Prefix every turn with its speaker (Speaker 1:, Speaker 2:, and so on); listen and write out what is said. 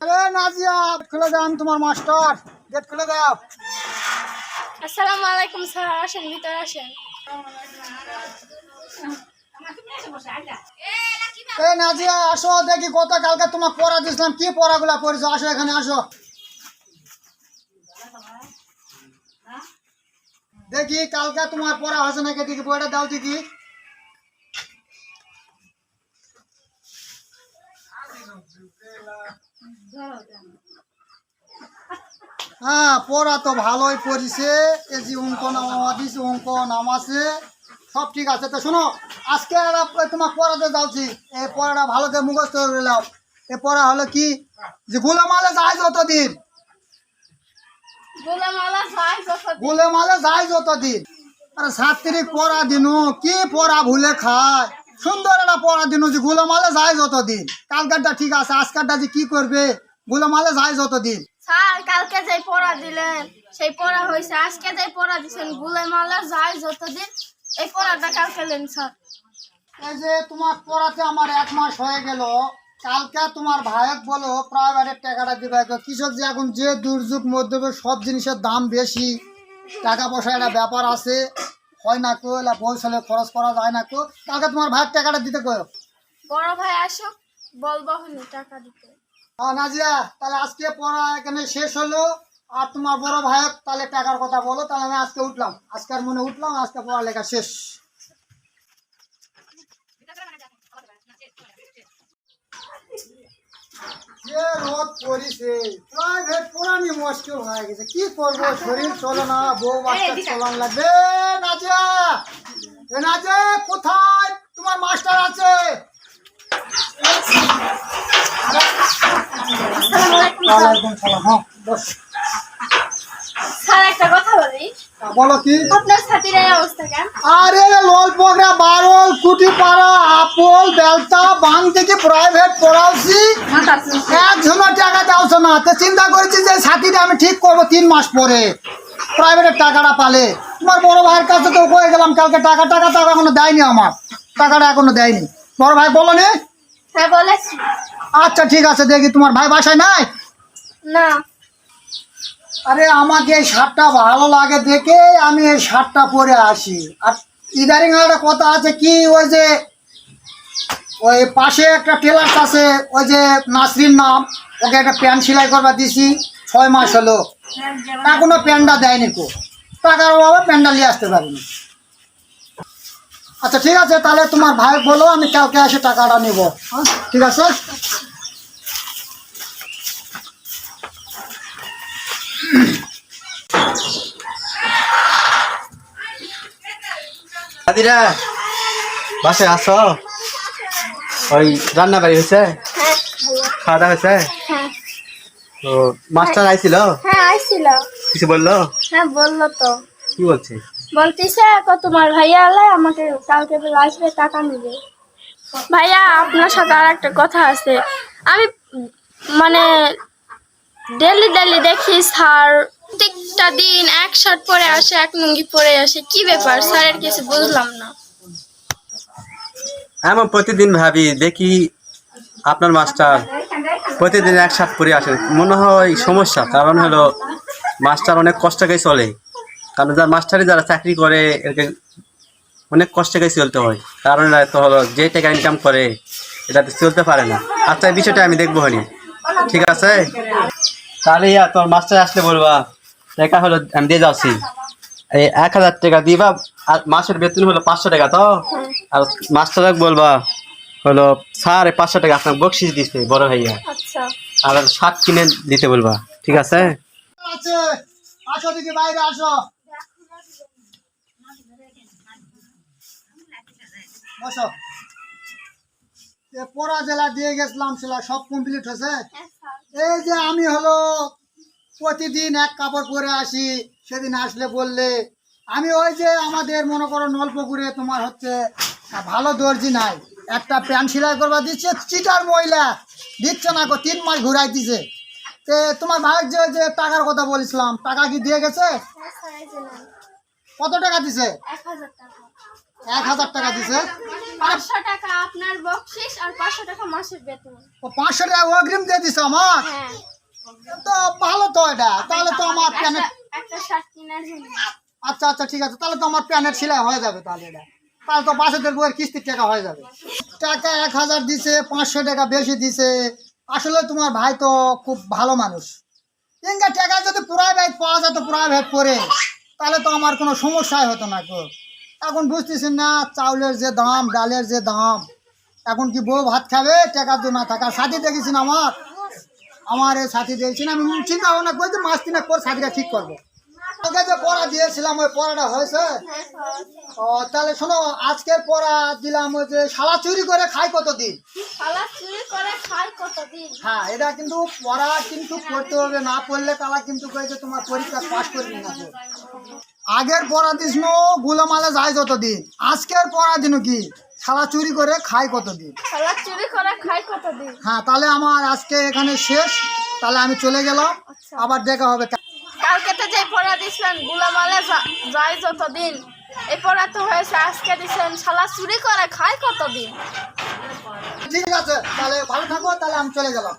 Speaker 1: আরে নাজিয়া খুলে দাও তোমার মাস্টার। গেট খুলে দাও।
Speaker 2: আসসালামু আলাইকুম স্যার আসেন ভিতরে আসেন।
Speaker 1: এ নাজিয়া আসো দেখি কত কালকে তোমার পড়া দিয়েছিলাম। কি পড়াগুলা পড়েছো? আসো এখানে আসো। দেখি কালকে তোমার পড়া হয়েছে নাকি? দেখি বইটা দাও দেখি। হ্যাঁ পড়া তো ভালোই পড়িছে। যে অঙ্ক নামা দিছে অঙ্ক নামাছে সব ঠিক আছে। তো শোনো আজকে তোমার পড়াতে যাচ্ছি। এই পড়াটা ভালো করে মুখস্থ করে নাও। এ পড়া হলো কি? যে গোলামালে যায় যতদিন।
Speaker 2: গোলামালা যাই যত
Speaker 1: গোলামালে যায় যতদিন। আরে ছাত্রী পড়া দিনু কি পড়া ভুলে খায়? সুন্দর একটা পড়া দিনু যে গোলামালে যায় যতদিন। কালকারটা ঠিক আছে আজকারটা যে কি করবে? গোলামালে যায় যতদিন।
Speaker 2: স্যার কালকে যে পড়া দিলেন সেই পড়া হয়েছে আজকে যে পড়া গোলামালা যতদিন এই পড়াটা কালকে লেন স্যার।
Speaker 1: এই যে তোমার পড়াতে আমার এক মাস হয়ে গেল কালকে তোমার ভাইক বলো প্রাইভেটের টাকাটা দিবে। কৃষক যে এখন যে দুর্যোগ মধ্যে সব জিনিসের দাম বেশি টাকা পয়সা একটা ব্যাপার আছে। হয় না কো এলা বই চলে খরচ করা যায় না কো তাকে তোমার ভাইয়ের টাকাটা দিতে কো
Speaker 2: বড় ভাই আসুক বলব হনি টাকা দিতে।
Speaker 1: হ্যাঁ নাজিয়া তাহলে আজকে পড়া এখানে শেষ হলো আর তোমার বড় ভাইয়ের তাহলে টাকার কথা বলো তাহলে আমি আজকে উঠলাম। আজকের মনে উঠলাম আজকে পড়ালেখা শেষ। যে রোদ পড়িছে প্রাইভেট পড়ানি মুশকিল হয়ে গেছে। কি করব? শরীর চলে না বউ বাচ্চা চলান লাগবে। নাজিয়া! এ কোথায়? তোমার মাস্টার আছে। হ্যাঁ
Speaker 2: একটা কথা বলি।
Speaker 1: বলো কি?
Speaker 2: আপনার ছাতির অবস্থা কেন?
Speaker 1: আরে লল পগড়া বারল কুটি পাড়া আপল বেলতা বাং থেকে প্রাইভেট পড়াওছি একজন টাকা দাওছ না। তো চিন্তা করেছি যে সাথীটা আমি ঠিক করব তিন মাস পরে। প্রাইভেটের টাকাটা পালে। তোমার বড় ভাইয়ের কাছে তো কয়ে গেলাম কালকে টাকা টাকা টাকা এখনও দেয়নি আমার। টাকাটা এখনও দেয়নি। বড় ভাই বলো নি?
Speaker 2: হ্যাঁ
Speaker 1: আচ্ছা ঠিক আছে দেখি তোমার ভাই বাসায় নাই?
Speaker 2: না।
Speaker 1: আরে আমাকে এই শার্টটা ভালো লাগে দেখে আমি এই শার্টটা পরে আসি। আর ইদারিং একটা কথা আছে, কি ওই যে, ওই পাশে একটা টেলার্স আছে, ওই যে নাসরির নাম, ওকে একটা প্যান্ট সেলাই করবা দিছি, ছয় মাস হলো। এখনও প্যান্টটা দেয়নি কো টাকার অভাবে প্যান্টটা নিয়ে আসতে পারিনি। আচ্ছা ঠিক আছে, তাহলে তোমার ভাই বলো, আমি কালকে এসে টাকাটা নিব। ঠিক আছে?
Speaker 3: দাদিরা বাসায় আসো। ওই রান্না বাড়ি হয়েছে?
Speaker 2: হ্যাঁ
Speaker 3: খাওয়া দাওয়া হয়েছে?
Speaker 2: হ্যাঁ।
Speaker 3: তো মাস্টার আইছিল?
Speaker 2: হ্যাঁ আইছিল।
Speaker 3: কিছু বলল?
Speaker 2: হ্যাঁ বলল তো।
Speaker 3: কি বলছে?
Speaker 2: বলতেছে কো তোমার ভাইয়া আলে আমাকে কালকে বেলা আসবে টাকা নেবে। ভাইয়া আপনার সাথে আর একটা কথা আছে। আমি মানে ডেলি ডেলি দেখি স্যার প্রত্যেকটা দিন এক শার্ট পরে আসে, এক লুঙ্গি পরে আসে, কি ব্যাপার? স্যারের কিছু বুঝলাম না।
Speaker 3: এমন প্রতিদিন ভাবি, দেখি আপনার মাস্টার প্রতিদিন এক সাথ পরে আসে। মনে হয় সমস্যা, কারণ হলো মাস্টার অনেক কষ্ট করে চলে। কারণ যারা মাস্টারে যারা চাকরি করে একে অনেক কষ্ট করে চলতে হয়। কারণ তো হলো যে টাকা ইনকাম করে এটাতে চলতে পারে না। আচ্ছা এই বিষয়টা আমি দেখব হনি। ঠিক আছে? তাহলে তোর মাস্টার আসলে বলবা। টাকা হলো আমি দিয়ে যাচ্ছি। এই এক হাজার টাকা দিবা আর মাসের বেতন হলো পাঁচশো টাকা তো? আর মাস্টার বলবা হলো স্যার পাঁচশো টাকা আপনার বকশিস দিচ্ছে বড় ভাইয়া।
Speaker 2: আচ্ছা।
Speaker 3: আর শার্ট কিনে দিতে বলবা ঠিক আছে?
Speaker 1: আছে আসো দিদি বাইরে আসো। বসো। পড়া জেলা দিয়ে গেছিলাম সেটা সব কমপ্লিট হয়েছে? এই যে আমি হলো প্রতিদিন এক কাপড় পরে আসি সেদিন আসলে বললে আমি ওই যে আমাদের মনে করো নলপুকুরে তোমার হচ্ছে ভালো দর্জি নাই। একটা প্যান্ট সেলাই করবা দিচ্ছে চিটার মহিলা। দিচ্ছে না গো তিন মাস ঘুরাই দিছে। তে তোমার ভাইয়ের যে যে টাকার কথা বলেছিলাম টাকা কি দিয়ে গেছে? কত টাকা দিছে?
Speaker 2: এক হাজার টাকা
Speaker 1: এক হাজার টাকা দিছে।
Speaker 2: পাঁচশো টাকা আপনার বকশিস আর পাঁচশো টাকা মাসের বেতন।
Speaker 1: ও পাঁচশো টাকা অগ্রিম দিয়ে দিছে আমার?
Speaker 2: হ্যাঁ।
Speaker 1: তো ভালো তো এটা। তাহলে তো আমার আচ্ছা আচ্ছা ঠিক আছে। তাহলে তো আমার প্যানেট সেলাই হয়ে যাবে তাহলে এটা। তাহলে তো বাসেদের বইয়ের কিস্তির টাকা হয়ে যাবে। টাকা এক হাজার দিছে পাঁচশো টাকা বেশি দিছে। আসলে তোমার ভাই তো খুব ভালো মানুষ। ইনকা টাকা যদি প্রাইভেট পাওয়া যেত প্রাইভেট করে তাহলে তো আমার কোনো সমস্যাই হতো না গো। এখন বুঝতেছি না চাউলের যে দাম ডালের যে দাম। এখন কি বউ ভাত খাবে? টাকা তো না থাকা সাথী দেখেছি না আমার? আমার সাথী দিয়েছি আমি চিন্তা ভাবনা করছি মাস তিনেক পর সাথীটা ঠিক করব। তোকে যে পড়া দিয়েছিলাম ওই পড়াটা হয়েছে? ও তাহলে শোনো আজকের পড়া দিলাম ওই যে শালা চুরি করে খাই কতদিন?
Speaker 2: শালা চুরি করে খায় কতদিন?
Speaker 1: হ্যাঁ এটা কিন্তু পড়া কিন্তু পড়তে হবে না পড়লে তারা কিন্তু কয়েছে তোমার পরীক্ষা পাস করবি না আগের পড়া দিস নো গুলামালে যায় যতদিন। আজকের পড়া দিন কি? শালা চুরি করে খাই কতদিন?
Speaker 2: শালা চুরি করে খায় কতদিন?
Speaker 1: হ্যাঁ তাহলে আমার আজকে এখানে শেষ। তাহলে আমি চলে গেলাম। আবার দেখা হবে।
Speaker 2: কালকে তো যে পড়া দিছিলেন গুলামালে যা- যায় যতদিন। এই পড়া তো হয়েছে আজকে দিছেন শালা চুরি করে খায় কতদিন?
Speaker 1: ঠিক আছে তাহলে ভালো থাকো তাহলে আমি চলে গেলাম।